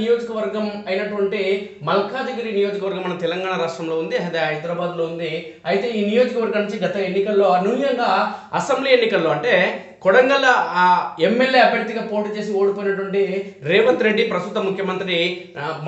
నియోజకవర్గం అయినటువంటి మల్కాజిగిరి నియోజకవర్గం మన తెలంగాణ రాష్ట్రంలో ఉంది అదే హైదరాబాద్లో ఉంది. అయితే ఈ నియోజకవర్గం నుంచి గత ఎన్నికల్లో అనూహ్యంగా అసెంబ్లీ ఎన్నికల్లో అంటే కొడంగల్ ఆ ఎమ్మెల్యే అభ్యర్థిగా పోటీ చేసి ఓడిపోయినటువంటి రేవంత్ రెడ్డి ప్రస్తుత ముఖ్యమంత్రి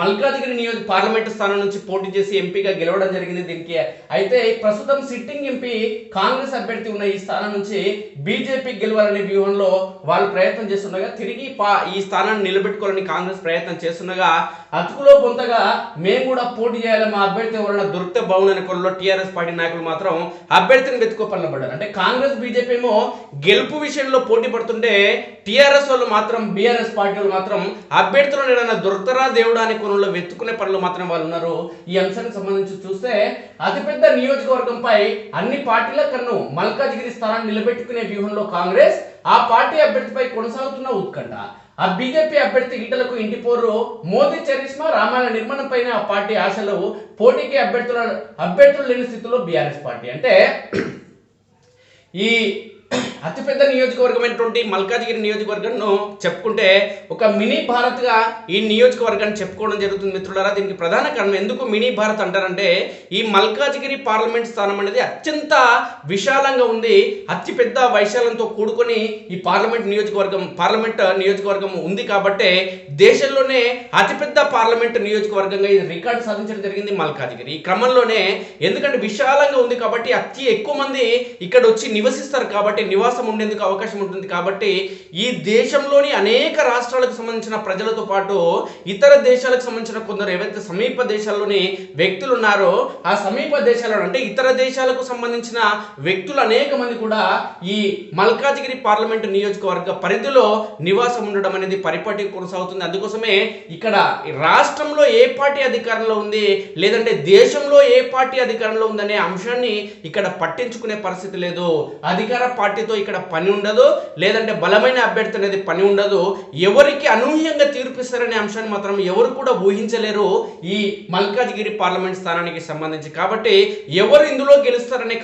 మల్కాజ్గిరి నియోజక పార్లమెంటు స్థానం నుంచి పోటీ చేసి ఎంపీగా గెలవడం జరిగింది దీనికి. అయితే ప్రస్తుతం సిట్టింగ్ ఎంపీ కాంగ్రెస్ అభ్యర్థి ఉన్న ఈ స్థానం నుంచి బీజేపీ గెలవాలనే వ్యూహంలో వాళ్ళు ప్రయత్నం చేస్తుండగా తిరిగి పా ఈ స్థానాన్ని నిలబెట్టుకోవాలని కాంగ్రెస్ ప్రయత్నం చేస్తుండగా అతుకులో పొంతగా మేము కూడా పోటీ చేయాలి మా అభ్యర్థి ఎవరైనా దొరికితే బాగుండని కొరలో టీఆర్ఎస్ పార్టీ నాయకులు మాత్రం అభ్యర్థిని వెతుకో పడతారు అంటే కాంగ్రెస్ బీజేపీ ఏమో గెలుపు విషయం ఎలక్షన్లో పోటీ పడుతుంటే టీఆర్ఎస్ వాళ్ళు మాత్రం బీఆర్ఎస్ పార్టీ వాళ్ళు మాత్రం అభ్యర్థులను ఏదైనా దొరకరా దేవుడా అనే వెతుకునే పనులు మాత్రం వాళ్ళు ఉన్నారు. ఈ అంశానికి సంబంధించి చూస్తే అతిపెద్ద నియోజకవర్గంపై అన్ని పార్టీల కన్ను మల్కాజిగిరి స్థానాన్ని నిలబెట్టుకునే వ్యూహంలో కాంగ్రెస్ ఆ పార్టీ అభ్యర్థిపై కొనసాగుతున్న ఉత్కంఠ. ఆ బీజేపీ అభ్యర్థి ఈటలకు ఇంటి పోరు మోదీ చరిష్మా రామాయణ నిర్మాణం పైన ఆ పార్టీ ఆశలు పోటీకి అభ్యర్థుల అభ్యర్థులు లేని స్థితిలో బీఆర్ఎస్ పార్టీ. అంటే ఈ అతిపెద్ద నియోజకవర్గమైనటువంటి మల్కాజిగిరి నియోజకవర్గంను చెప్పుకుంటే ఒక మినీ భారత్గా ఈ నియోజకవర్గాన్ని చెప్పుకోవడం జరుగుతుంది మిత్రులారా. దీనికి ప్రధాన కారణం ఎందుకు మినీ భారత్ అంటారంటే ఈ మల్కాజిగిరి పార్లమెంట్ స్థానం అనేది అత్యంత విశాలంగా ఉంది. అతిపెద్ద వైశాల్యంతో కూడుకొని ఈ పార్లమెంట్ నియోజకవర్గం పార్లమెంట్ నియోజకవర్గం ఉంది కాబట్టి దేశంలోనే అతిపెద్ద పార్లమెంట్ నియోజకవర్గంగా ఇది రికార్డు సాధించడం జరిగింది మల్కాజిగిరి. ఈ క్రమంలోనే ఎందుకంటే విశాలంగా ఉంది కాబట్టి అతి ఎక్కువ మంది ఇక్కడ వచ్చి నివసిస్తారు కాబట్టి నివాసం ఉండేందుకు అవకాశం ఉంటుంది కాబట్టి ఈ దేశంలోని అనేక రాష్ట్రాలకు సంబంధించిన ప్రజలతో పాటు ఇతర దేశాలకు సంబంధించిన కొందరు ఏవైతే సమీప దేశాల్లోని వ్యక్తులు ఉన్నారో ఆ సమీప దేశాలలో అంటే ఇతర దేశాలకు సంబంధించిన వ్యక్తులు అనేక మంది కూడా ఈ మల్కాజిగిరి పార్లమెంటు నియోజకవర్గ పరిధిలో నివాసం ఉండడం అనేది పరిపాటి కొనసాగుతుంది. అందుకోసమే ఇక్కడ రాష్ట్రంలో ఏ పార్టీ అధికారంలో ఉంది లేదంటే దేశంలో ఏ పార్టీ అధికారంలో ఉందనే అంశాన్ని ఇక్కడ పట్టించుకునే పరిస్థితి లేదు. అధికార పార్టీతో ఇక్కడ పని ఉండదు లేదంటే బలమైన అభ్యర్థి అనేది పని ఉండదు ఎవరికి అనూహ్యంగా తీర్పిస్తారనే అంశాన్ని మాత్రం ఎవరు కూడా ఊహించలేరు ఈ మల్కాజ్గిరి పార్లమెంట్ స్థానానికి సంబంధించి. కాబట్టి ఎవరు ఇందులో గెలుస్తారనే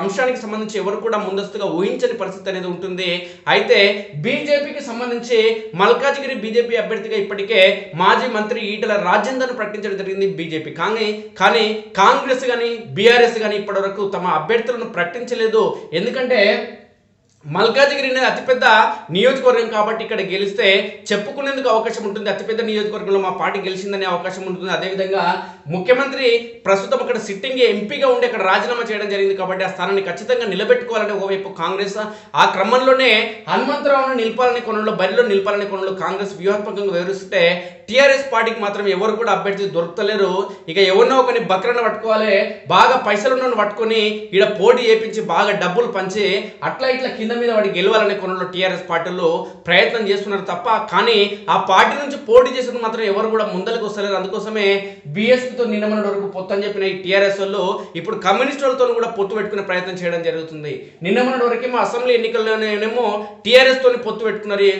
అంశానికి సంబంధించి ఎవరు కూడా ముందస్తుగా ఊహించని పరిస్థితి అనేది ఉంటుంది. అయితే బీజేపీకి సంబంధించి మల్కాజ్గిరి బీజేపీ అభ్యర్థిగా ఇప్పటికే మాజీ మంత్రి ఈటల రాజేందర్ను ప్రకటించడం జరిగింది బీజేపీ. కానీ కానీ కాంగ్రెస్ కానీ బీఆర్ఎస్ కానీ ఇప్పటివరకు తమ అభ్యర్థులను ప్రకటించలేదు. ఎందుకంటే మల్కాజిగిరి అనేది అతిపెద్ద నియోజకవర్గం కాబట్టి ఇక్కడ గెలిస్తే చెప్పుకునేందుకు అవకాశం ఉంటుంది. అతిపెద్ద నియోజకవర్గంలో మా పార్టీ గెలిచిందనే అవకాశం ఉంటుంది. అదేవిధంగా ముఖ్యమంత్రి ప్రస్తుతం అక్కడ సిట్టింగ్ ఎంపీగా ఉండి అక్కడ రాజీనామా చేయడం జరిగింది కాబట్టి ఆ స్థానాన్ని ఖచ్చితంగా నిలబెట్టుకోవాలని ఓవైపు కాంగ్రెస్ ఆ క్రమంలోనే హనుమంతరావును నిలపాలని కొనలో బరిలో నిలపాలని కొనలో కాంగ్రెస్ వ్యూహాత్మకంగా వివరిస్తే టీఆర్ఎస్ పార్టీకి మాత్రం ఎవరు కూడా అభ్యర్థి దొరకలేరు. ఇక ఎవరినో ఒకరిని బక్రను పట్టుకోవాలి బాగా పైసలు పట్టుకొని ఈడ పోటీ చేపించి బాగా డబ్బులు పంచి అట్లా ఇట్లా కింద మీద వాడి గెలవాలనే కొనలో టీఆర్ఎస్ పార్టీలు ప్రయత్నం చేస్తున్నారు తప్ప కానీ ఆ పార్టీ నుంచి పోటీ చేసిన మాత్రం ఎవరు కూడా ముందలకు వస్తలేరు. అందుకోసమే బీఎస్పీతో నిన్నమన్న వరకు పొత్తు అని చెప్పిన ఈ టీఆర్ఎస్ వాళ్ళు ఇప్పుడు కమ్యూనిస్ట్ వాళ్ళతో కూడా పొత్తు పెట్టుకునే ప్రయత్నం చేయడం జరుగుతుంది. నిన్నమన్న వరకేమో అసెంబ్లీ ఎన్నికల్లోనేమో టీఆర్ఎస్ తోని పొత్తు పెట్టుకున్నారు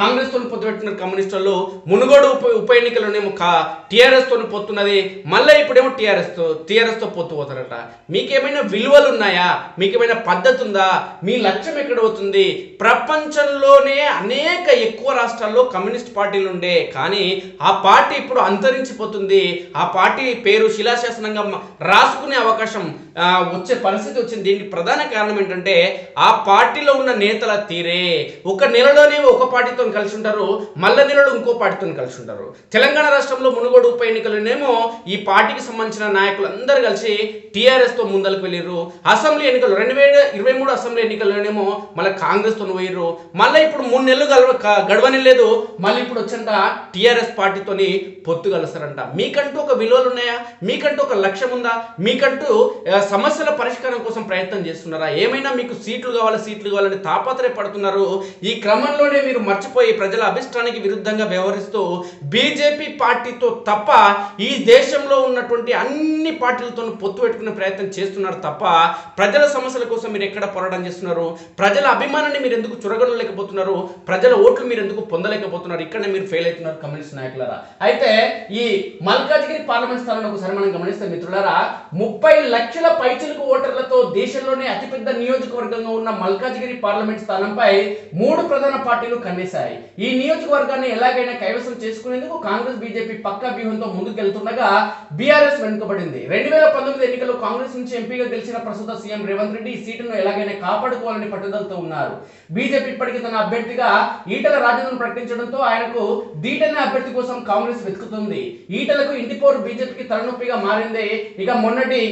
కాంగ్రెస్ తోని పొత్తు పెట్టుకున్నారు కమ్యూనిస్ట్ వాళ్ళు. మునుగోడు ఉప ఉప ఎన్నికల్లోనేమో కా టీఆర్ఎస్ తోని పొత్తున్నది. మళ్ళీ ఇప్పుడేమో టీఆర్ఎస్తో టీఆర్ఎస్తో పొత్తు పోతారట. మీకేమైనా విలువలు ఉన్నాయా? మీకేమైనా పద్ధతి ఉందా? మీ లక్ష్యం ఎక్కడ అవుతుంది ప్రపంచంలోనే అనేక ఎక్కువ రాష్ట్రాల్లో కమ్యూనిస్ట్ పార్టీలు ఉండే. కానీ ఆ పార్టీ ఇప్పుడు అంతరించిపోతుంది. ఆ పార్టీ పేరు శిలాశాసనంగా రాసుకునే అవకాశం వచ్చే పరిస్థితి వచ్చింది. దీనికి ప్రధాన కారణం ఏంటంటే ఆ పార్టీలో ఉన్న నేతల తీరే. ఒక నెలలోనే ఒక పార్టీతో కలిసి ఉంటారు. మళ్ళా నెలలో ఇంకో పార్టీతో కలిసి ఉంటారు. తెలంగాణ రాష్ట్రంలో మునుగోడు ఉప ఎన్నికలనేమో ఈ పార్టీకి సంబంధించిన నాయకులు అందరూ కలిసి టీఆర్ఎస్తో వెళ్ళారు అసెంబ్లీ ఎన్నికలు రెండు వేల ఇరవై మూడు అసెంబ్లీ ఎన్నికల్లోనేమో మళ్ళీ కాంగ్రెస్తో పోయారు మళ్ళీ ఇప్పుడు మూడు నెలలు గడవ క- గడవని లేదు మళ్ళీ ఇప్పుడు వచ్చంట టీఆర్ఎస్ పార్టీతోని పొత్తు కలుస్తారంట. మీకంటూ ఒక విలువలు ఉన్నాయా? మీకంటూ ఒక లక్ష్యం ఉందా? మీకంటూ సమస్యల పరిష్కారం కోసం ప్రయత్నం చేస్తున్నారా? ఏమైనా మీకు సీట్లు కావాలి? సీట్లు కావాలని తాపత్రయపడుతున్నారు. ఈ క్రమంలోనే మీరు మర్చిపోయి ప్రజల అభిష్టానికి విరుద్ధంగా వ్యవహరిస్తూ బీజేపీ పార్టీతో తప్ప ఈ దేశంలో ఉన్నటువంటి అన్ని పార్టీలతో పొత్తు పెట్టుకునే ప్రయత్నం చేస్తున్నారు తప్ప ప్రజల సమస్యల కోసం మీరు ఎక్కడ పోరాటం చేస్తున్నారు? ప్రజల అభిమానాన్ని మీరు ఎందుకు చురగొనలేకపోతున్నారు? ప్రజల ఓట్లు మీరు ఎందుకు పొందలేకపోతున్నారు? ఇక్కడనే మీరు ఫెయిల్ అవుతున్నారు కమ్యూనిస్ట్ నాయకులారా. అయితే ఈ మల్కాజ్గిరి పార్లమెంట్ స్థానంలో ఒకసారి మనం గమనిస్తే మిత్రులారా ముప్పై లక్షల పైచిలుకు ఓటర్లతో దేశంలోనే అతిపెద్ద నియోజకవర్గంగా ఉన్న మల్కాజ్గిరి పార్లమెంట్ స్థానంపై మూడు ప్రధాన పార్టీలు కన్నేశాయి. ఈ నియోజకవర్గాన్ని ఎలాగైనా కైవసం చేసుకునేందుకు కాంగ్రెస్ బీజేపీ పక్కా వ్యూహంతో ముందుకెళ్తుండగా బీఆర్ఎస్ వెనుకబడింది. రెండు వేల పంతొమ్మిది ఎన్నికల్లో కాంగ్రెస్ నుంచి ఎంపీగా గెలిచిన ప్రస్తుత సీఎం రేవంత్ రెడ్డి ఈ సీటును ఎలాగైనా కాపాడుకోవాలని పట్టుదలతో ఉన్నారు. బీజేపీ ఇప్పటికీ తన అభ్యర్థిగా ఈటల రాజేంద్రను ప్రకటించడంతో ఆయనకు దీటైన అభ్యర్థి కోసం కాంగ్రెస్ వెతుకుతుంది. ఈటలకు ఇంటి పోరు బీజేపీకి తలనొప్పిగా మారింది ఇక మొన్నటి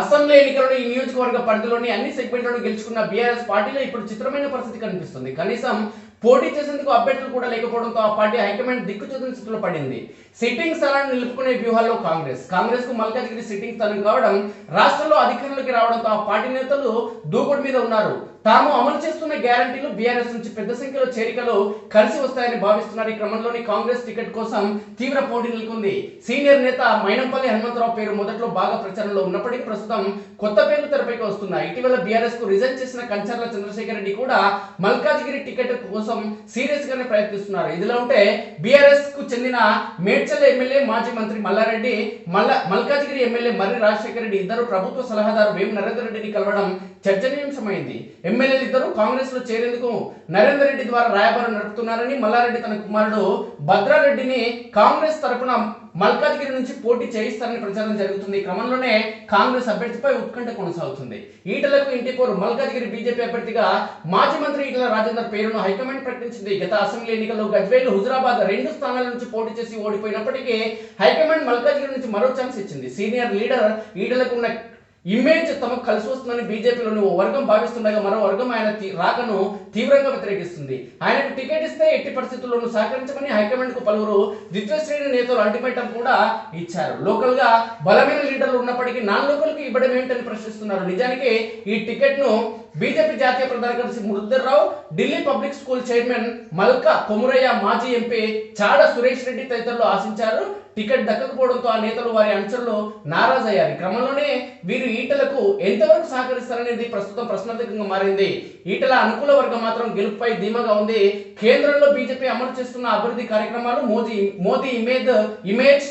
అసెంబ్లీ ఎన్నికల్లో ఈ నియోజకవర్గ పరిధిలోని అన్ని సెగ్మెంట్లను గెలుచుకున్న బీఆర్ఎస్ పార్టీలో ఇప్పుడు చిత్రమైన పరిస్థితి కనిపిస్తుంది. కనీసం పోటీ చేసేందుకు అభ్యర్థులు కూడా లేకపోవడంతో ఆ పార్టీ హైకమాండ్ దిక్కుచూసిన స్థితిలో పడింది. సిట్టింగ్ స్థానాన్ని నిలుపుకునే వ్యూహాల్లో కాంగ్రెస్. కాంగ్రెస్కు మల్కాజ్గిరి సిట్టింగ్ స్థానం కావడం రాష్ట్రంలో అధికారంలోకి రావడంతో ఆ పార్టీ నేతలు దూకుడు మీద ఉన్నారు. తాము అమలు చేస్తున్న గ్యారంటీలు బీఆర్ఎస్ నుంచి పెద్ద సంఖ్యలో చేరికలు కలిసి వస్తాయని భావిస్తున్నారు. ఈ క్రమంలోని కాంగ్రెస్ టికెట్ కోసం తీవ్ర పోటీ నెలకొంది. సీనియర్ నేత మైనంపల్లి హనుమంతరావు పేరు మొదట్లో బాగా ప్రచారంలో ఉన్నప్పటికీ ప్రస్తుతం కొత్త పేర్లు తెరపైకి వస్తున్నాయి. ఇటీవల బీఆర్ఎస్కు రిజైన్ చేసిన కంచర్ల చంద్రశేఖర్ రెడ్డి కూడా మల్కాజ్గిరి టికెట్ కోసం సీరియస్ గానే ప్రయత్నిస్తున్నారు. ఇదిలా ఉంటే బీఆర్ఎస్కు చెందిన మేడ్చల్ ఎమ్మెల్యే మాజీ మంత్రి మల్లారెడ్డి మల్ల మల్కాజ్గిరి ఎమ్మెల్యే మర్రి రాజశేఖర రెడ్డి ఇద్దరు ప్రభుత్వ సలహాదారు వేం నరేందర్ రెడ్డిని కలవడం చర్చనీయాంశమైంది. ఎమ్మెల్యేలు ఇద్దరు కాంగ్రెస్లో చేరేందుకు నరేందర్ రెడ్డి ద్వారా రాయబారం నడుపుతున్నారని మల్లారెడ్డి తన కుమారుడు భద్రారెడ్డిని కాంగ్రెస్ తరపున మల్కాజ్గిరి నుంచి పోటీ చేయిస్తారని ప్రచారం జరుగుతుంది. ఈ క్రమంలోనే కాంగ్రెస్ అభ్యర్థిపై ఉత్కంఠ కొనసాగుతుంది. ఈటలకు ఇంటి పోరు మల్కాజ్గిరి బీజేపీ అభ్యర్థిగా మాజీ మంత్రి ఈటల రాజేందర్ పేరును హైకమాండ్ ప్రకటించింది. గత అసెంబ్లీ ఎన్నికల్లో గజ్వేల్ హుజరాబాద్ రెండు స్థానాల నుంచి పోటీ చేసి ఓడిపోయినప్పటికీ హైకమాండ్ మల్కాజ్గిరి నుంచి మరో ఛాన్స్ ఇచ్చింది. సీనియర్ లీడర్ ఈటలకు ఉన్న ఇమేజ్ తమకు కలిసి వస్తుందని బీజేపీలోని ఓ వర్గం భావిస్తుండగా మరో వర్గం ఆయన రాకను తీవ్రంగా వ్యతిరేకిస్తుంది. ఆయనకు టికెట్ ఇస్తే ఎట్టి పరిస్థితుల్లోనూ సహకరించమని హైకమాండ్కు పలువురు ద్వితీయ శ్రేణి నేతలు అల్టిమేటం కూడా ఇచ్చారు. లోకల్గా బలమైన లీడర్లు ఉన్నప్పటికీ నాన్ లోకల్కి ఇవ్వడం ఏంటని ప్రశ్నిస్తున్నారు. నిజానికి ఈ టికెట్ను బీజేపీ జాతీయ ప్రధాన కార్యదర్శి మురుద్దర్రావు Delhi public school chairman Malka Komuraiah మాజీ ఎంపీ చాడ సురేష్ రెడ్డి తదితరులు ఆశించారు. టికెట్ దక్కకపోవడంతో ఆ నేతలు వారి అనుచరులు నారాజ్ అయ్యారు క్రమంలోనే వీరు ఈటలకు ఎంతవరకు సహకరిస్తారనేది ప్రస్తుతం ప్రశ్నార్థకంగా మారింది. ఈటల అనుకూల వర్గం మాత్రం గెలుపుపై ధీమగా ఉంది. కేంద్రంలో బీజేపీ అమలు చేస్తున్న అభివృద్ధి కార్యక్రమాలు మోదీ మోదీ ఇమేజ్ ఇమేజ్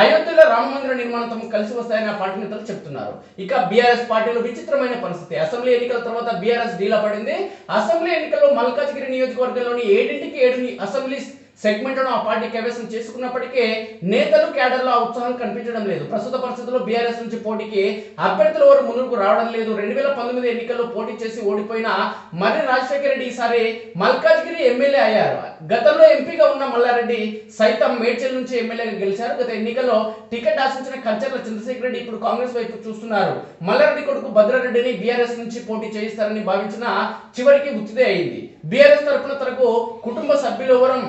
అయోధ్యలో రామ మందిర నిర్మాణం తమకు కలిసి వస్తాయని ఆ పార్టీ నేతలు చెప్తున్నారు. ఇక బీఆర్ఎస్ పార్టీలో విచిత్రమైన పరిస్థితి. అసెంబ్లీ ఎన్నికల తర్వాత బీఆర్ఎస్ డీలా పడింది. అసెంబ్లీ ఎన్నికల్లో మల్కాజ్గిరి నియోజకవర్గంలోని ఏడింటికి ఏడు అసెంబ్లీ సెగ్మెంట్ను ఆ పార్టీ కైవసం చేసుకున్నప్పటికీ నేతలు కేడర్లో ఆ ఉత్సాహం కనిపించడం లేదు. ప్రస్తుత పరిస్థితుల్లో బీఆర్ఎస్ నుంచి పోటీకి అభ్యర్థులు ఎవరు ముందుకు రావడం లేదు. రెండు వేల పంతొమ్మిది ఎన్నికల్లో పోటీ చేసి ఓడిపోయిన మర్రి రాజశేఖర రెడ్డి ఈసారి మల్కాజ్గిరి ఎమ్మెల్యే అయ్యారు. గతంలో ఎంపీగా ఉన్న మల్లారెడ్డి సైతం మేడ్చల్ నుంచి ఎమ్మెల్యేగా గెలిచారు. గత ఎన్నికల్లో టికెట్ ఆశించిన కంచర్ల చంద్రశేఖర రెడ్డి ఇప్పుడు కాంగ్రెస్ వైపు చూస్తున్నారు. మల్లారెడ్డి కొడుకు భద్రారెడ్డిని బీఆర్ఎస్ నుంచి పోటీ చేయిస్తారని భావించిన చివరికి ఉత్తిదే అయింది. బీఆర్ఎస్ తరపున తనకు కుటుంబ సభ్యులు ఎవరం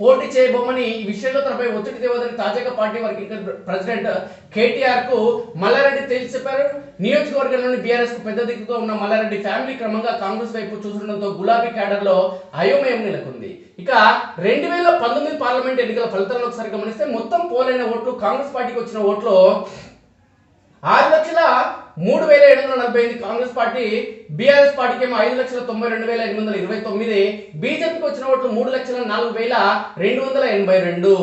పోటీ చేయబోమని ఈ విషయంలో తనపై ఒత్తిడి తేవదని తాజాగా పార్టీ వర్కింగ్ ప్రెసిడెంట్ కేటీఆర్కు మల్లారెడ్డి తేల్చి చెప్పారు. నియోజకవర్గంలోని బీఆర్ఎస్కు పెద్ద దిక్కుగా ఉన్న మల్లారెడ్డి ఫ్యామిలీ క్రమంగా కాంగ్రెస్ వైపు చూస్తుండటంతో గులాబీ క్యాడర్లో అయోమయం నెలకొంది. ఇక రెండు వేల పంతొమ్మిది పార్లమెంట్ ఎన్నికల ఫలితాలను ఒకసారి గమనిస్తే మొత్తం పోలైన ఓట్లు కాంగ్రెస్ పార్టీకి వచ్చిన ఓట్లు ఆరు లక్షల మూడు వేల ఏడు వందల నలభై ఎనిమిది కాంగ్రెస్ పార్టీ బీఆర్ఎస్ పార్టీకి ఏమో ఐదు లక్షల తొంభై రెండు వేల ఎనిమిది వందల ఇరవై తొమ్మిది బీజేపీకి వచ్చిన ఓట్లు మూడు లక్షల నాలుగు వేల రెండు వందల ఎనభై రెండు.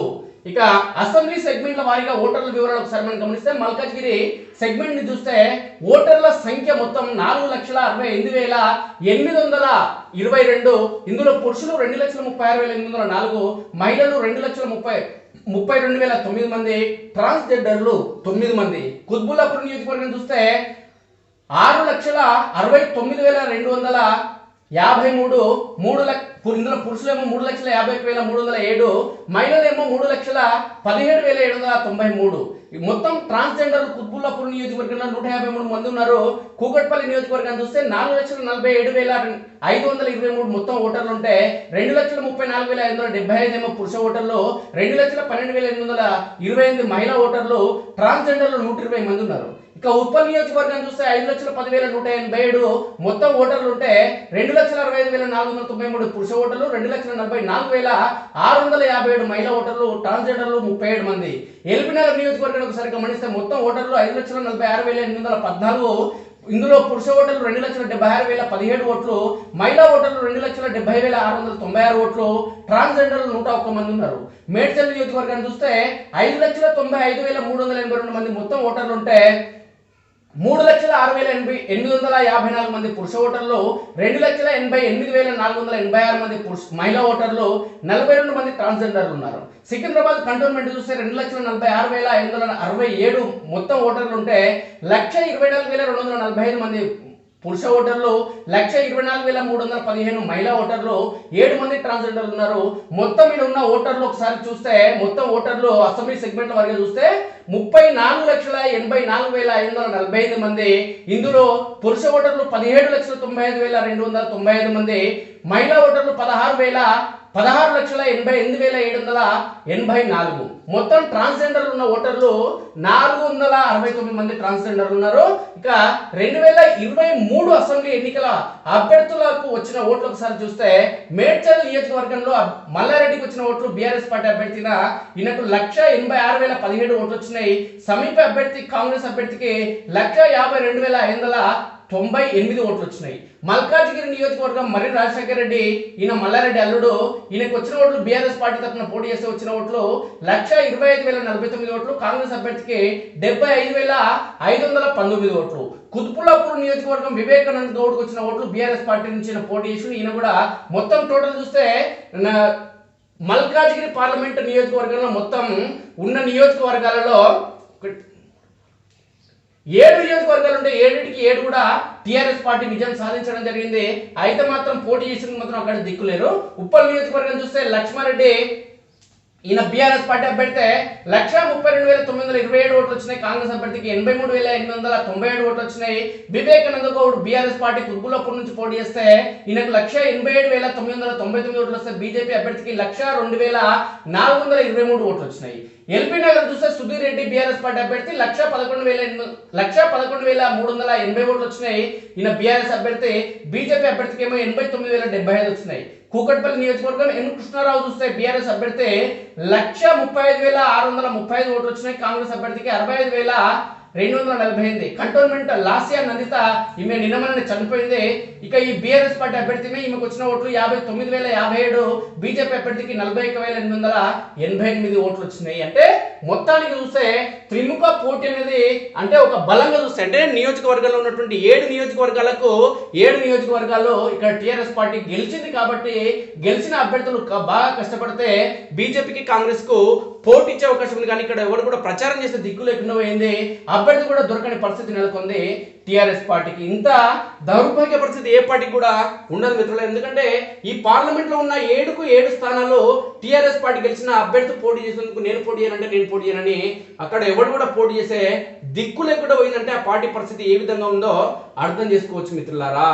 ఇక అసెంబ్లీ సెగ్మెంట్ల వారీగా ఓటర్ల వివరాలు ఒకసారి మనం గమనిస్తే మల్కాజ్గిరి సెగ్మెంట్ని చూస్తే ఓటర్ల సంఖ్య మొత్తం నాలుగు లక్షల అరవై ఎనిమిది వేల ఎనిమిది వందల ఇరవై రెండు. ఇందులో పురుషులు రెండు లక్షల ముప్పై ఆరు వేల ఎనిమిది వందల నాలుగు మహిళలు రెండు లక్షల ముప్పై ముప్పై రెండు వేల తొమ్మిది మంది ట్రాన్స్జెండర్లు తొమ్మిది మంది. కుత్బుల్లాపూర్ నియోజకవర్గం చూస్తే ఆరు లక్షల అరవై తొమ్మిది వేల రెండు వందల యాభై మూడు మూడు లక్ష ఇందులో పురుషులేమో మూడు లక్షల యాభై వేల మూడు వందల ఏడు మహిళలేమో మూడు లక్షల పదిహేడు వేల ఏడు వందల తొంభై మూడు. మొత్తం ట్రాన్స్జెండర్ కుత్బుల్లాపూర్ నియోజకవర్గంలో నూట యాభై మూడు మంది ఉన్నారు. కూకట్పల్లి నియోజకవర్గం చూస్తే నాలుగు లక్షల నలభై ఏడు వేల ఐదు వందల ఇరవై మూడు మొత్తం ఓటర్లు ఉంటే రెండు లక్షల ముప్పై నాలుగు వేల ఐదు వందల డెబ్బై ఐదు ఏమో పురుష ఓటర్లు రెండు లక్షల పన్నెండు వేల ఎనిమిది వందల ఇరవై ఎనిమిది మహిళా ఓటర్లు ట్రాన్స్జెండర్లు నూట ఇరవై మంది ఉన్నారు. ఇక ఉప్పల్ నియోజకవర్గం చూస్తే ఐదు లక్షల పదివేల నూట ఎనభై ఏడు మొత్తం ఓటర్లు ఉంటే రెండు లక్షల అరవై ఐదు వేల నాలుగు వందల తొంభై మూడు పురుష ఓటర్లు రెండు లక్షల నలభై నాలుగు వేల ఆరు వందల యాభై ఏడు మహిళా ఓటర్లు ట్రాన్స్జెండర్లు ముప్పై ఏడు మంది. ఎల్బీనగర్ నియోజకవర్గానికి ఒకసారి గమనిస్తే మొత్తం ఓటర్లు ఐదు లక్షల నలభై ఆరు వేల ఎనిమిది వందల పద్నాలుగు. ఇందులో పురుష ఓటర్లు రెండు లక్షల డెబ్బై ఆరు వేల పదిహేడు ఓట్లు మహిళా ఓటర్లు రెండు లక్షల డెబ్బై వేల ఆరు వందల తొంభై ఆరు ఓట్లు ట్రాన్స్జెండర్లు నూట ఒక్క మంది ఉన్నారు. మేడ్చల్ నియోజకవర్గాన్ని చూస్తే ఐదు లక్షల తొంభై ఐదు వేల మూడు వందల ఎనభై రెండు మంది మొత్తం ఓటర్లు ఉంటే మూడు లక్షల ఆరు వేల ఎనభై ఎనిమిది వందల యాభై నాలుగు మంది పురుష ఓటర్లు రెండు లక్షల ఎనభై ఎనిమిది వేల నాలుగు వందల ఎనభై ఆరు మంది పురుష మహిళా ఓటర్లు నలభై రెండు మంది ట్రాన్స్జెండర్లు ఉన్నారు. సికింద్రాబాద్ కంటోన్మెంట్ చూస్తే రెండు లక్షల నలభై ఆరు వేల ఐదు వందల అరవై ఏడు మొత్తం ఓటర్లు ఉంటే లక్ష ఇరవై నాలుగు వేల రెండు వందల నలభై ఐదు మంది పురుష ఓటర్లు లక్ష ఇరవై నాలుగు వేల మూడు వందల పదిహేను మహిళా ఓటర్లు ఏడు మంది ట్రాన్స్జెండర్లు ఉన్నారు. మొత్తం మీద ఉన్న ఓటర్లు ఒకసారి చూస్తే మొత్తం ఓటర్లు అసెంబ్లీ సెగ్మెంట్ వరకు చూస్తే ముప్పై నాలుగు లక్షల ఎనభై నాలుగు వేల ఐదు వందల నలభై ఐదు మంది. ఇందులో పురుష ఓటర్లు పదిహేడు లక్షల తొంభై ఐదు వేల రెండు వందల తొంభై ఐదు మంది. మహిళా ఓటర్లు పదహారు వేల పదహారు లక్షల ఎనభై ఎనిమిది వేల ఏడు వందల ఎనభై నాలుగు. మొత్తం ట్రాన్స్జెండర్లు ఉన్న ఓటర్లు నాలుగు వందల అరవై తొమ్మిది మంది ట్రాన్స్జెండర్లు ఉన్నారు. ఇక రెండు వేల ఇరవై మూడు అసెంబ్లీ ఎన్నికల అభ్యర్థులకు వచ్చిన ఓట్లు ఒకసారి చూస్తే మేడ్చల్ నియోజకవర్గంలో మల్లారెడ్డికి వచ్చిన ఓట్లు బీఆర్ఎస్ పార్టీ అభ్యర్థిన ఈయనకు లక్ష ఎనభై ఆరు వేల పదిహేడు ఓట్లు వచ్చినాయి. సమీప అభ్యర్థి కాంగ్రెస్ అభ్యర్థికి లక్ష యాభై రెండు వేల ఐదు వందల తొంభై ఎనిమిది ఓట్లు వచ్చినాయి మల్కాజ్గిరి నియోజకవర్గం మరి రాజశేఖర రెడ్డి ఈయన మల్లారెడ్డి అల్లుడు ఈయనకు వచ్చిన ఓట్లు బీఆర్ఎస్ పార్టీ తరఫున పోటీ చేస్తే వచ్చిన ఓట్లు లక్ష ఇరవై ఐదు వేల నలభై తొమ్మిది ఓట్లు కాంగ్రెస్ అభ్యర్థికి డెబ్బై ఐదు వేల ఐదు వందల పంతొమ్మిది ఓట్లు. కుత్పులాపూర్ నియోజకవర్గం వివేకానంద్ గౌడ్కి వచ్చిన ఓట్లు బీఆర్ఎస్ పార్టీ నుంచి పోటీ చేసి ఈయన కూడా మొత్తం టోటల్ చూస్తే నా- మల్కాజ్గిరి పార్లమెంట్ నియోజకవర్గంలో మొత్తం ఉన్న నియోజకవర్గాలలో ఏడు నియోజకవర్గాలు ఉంటే ఏడింటికి ఏడు కూడా టీఆర్ఎస్ పార్టీ విజయం సాధించడం జరిగింది. అయితే మాత్రం పోటీ చేసిన మాత్రం అక్కడ దిక్కులేరు. ఉప్పల్ నియోజకవర్గం చూస్తే లక్ష్మారెడ్డి ఈయన బీఆర్ఎస్ పార్టీ అభ్యర్థి. లక్ష ముప్పై రెండు వేల తొమ్మిది వందల ఇరవై ఏడు ఓట్లు వచ్చినాయి కాంగ్రెస్ అభ్యర్థికి. ఎనభై మూడు వేల ఎనిమిది వందల తొంభై ఏడు ఓట్లు వచ్చినాయి. వివేకానంద గౌడ్ బీఆర్ఎస్ పార్టీ కుర్బులపూర్ నుంచి పోటీ చేస్తే ఈయనకు లక్ష ఎనభై ఏడు వేల తొమ్మిది వందల తొంభై తొమ్మిది ఓట్లు వస్తే బీజేపీ అభ్యర్థికి లక్ష రెండు వేల నాలుగు వందల ఇరవై మూడు ఓట్లు వచ్చినాయి. ఎల్పీ నగర్ చూస్తే సుధీర్ రెడ్డి బీఆర్ఎస్ పార్టీ అభ్యర్థి లక్ష పదకొండు వేల ఎనిమిది లక్ష పదకొండు వేల మూడు వందల ఎనభై ఓట్లు వచ్చినాయి. ఈయన బీఆర్ఎస్ అభ్యర్థి బీజేపీ అభ్యర్థికి ఏమో ఎనభై తొమ్మిది వేల డెబ్బై ఐదు వచ్చినాయి. కూకట్పల్లి నియోజకవర్గం ఎన్ కృష్ణారావు చూస్తే బీఆర్ఎస్ అభ్యర్థి లక్ష ముప్పై ఐదు వేల ఆరు వందల ముప్పై ఐదు ఓట్లు వచ్చినాయి. కాంగ్రెస్ అభ్యర్థికి అరవై ఐదు వేల రెండు వందల నలభై ఎనిమిది కంటోన్మెంట్ లాసియా నందిత ఈమె నిన్నమని చనిపోయింది. ఇక ఈ బీఆర్ఎస్ పార్టీ అభ్యర్థిమే ఈమెకు వచ్చిన ఓట్లు యాభై తొమ్మిది వేల యాభై ఏడు బీజేపీ అభ్యర్థికి నలభై ఒక వేల ఎనిమిది వందల ఎనభై ఎనిమిది ఓట్లు వచ్చినాయి. అంటే మొత్తానికి చూస్తే త్రిముఖ పోటీ అనేది అంటే ఒక బలంగా చూస్తే అంటే నియోజకవర్గాల్లో ఉన్నటువంటి ఏడు నియోజకవర్గాలకు ఏడు నియోజకవర్గాల్లో ఇక్కడ టిఆర్ఎస్ పార్టీ గెలిచింది కాబట్టి గెలిచిన అభ్యర్థులు బాగా కష్టపడితే బీజేపీకి కాంగ్రెస్కు పోటీ ఇచ్చే అవకాశం ఉంది. కానీ ఇక్కడ ఎవరు కూడా ప్రచారం చేసే దిక్కు లేకుండా పోయింది. అభ్యర్థి కూడా దొరకని పరిస్థితి నెలకొంది. టీఆర్ఎస్ పార్టీకి ఇంత దౌర్భాగ్య పరిస్థితి ఏ పార్టీకి కూడా ఉండదు మిత్రులు ఎందుకంటే ఈ పార్లమెంట్లో ఉన్న ఏడుకు ఏడు స్థానాల్లో టీఆర్ఎస్ పార్టీ గెలిచిన అభ్యర్థి పోటీ చేసేందుకు నేను పోటీ చేయనంటే నేను పోటీ చేయనని అక్కడ ఎవడు కూడా పోటీ చేసే దిక్కు లేకుండా పోయిందంటే ఆ పార్టీ పరిస్థితి ఏ విధంగా ఉందో అర్థం చేసుకోవచ్చు మిత్రులారా.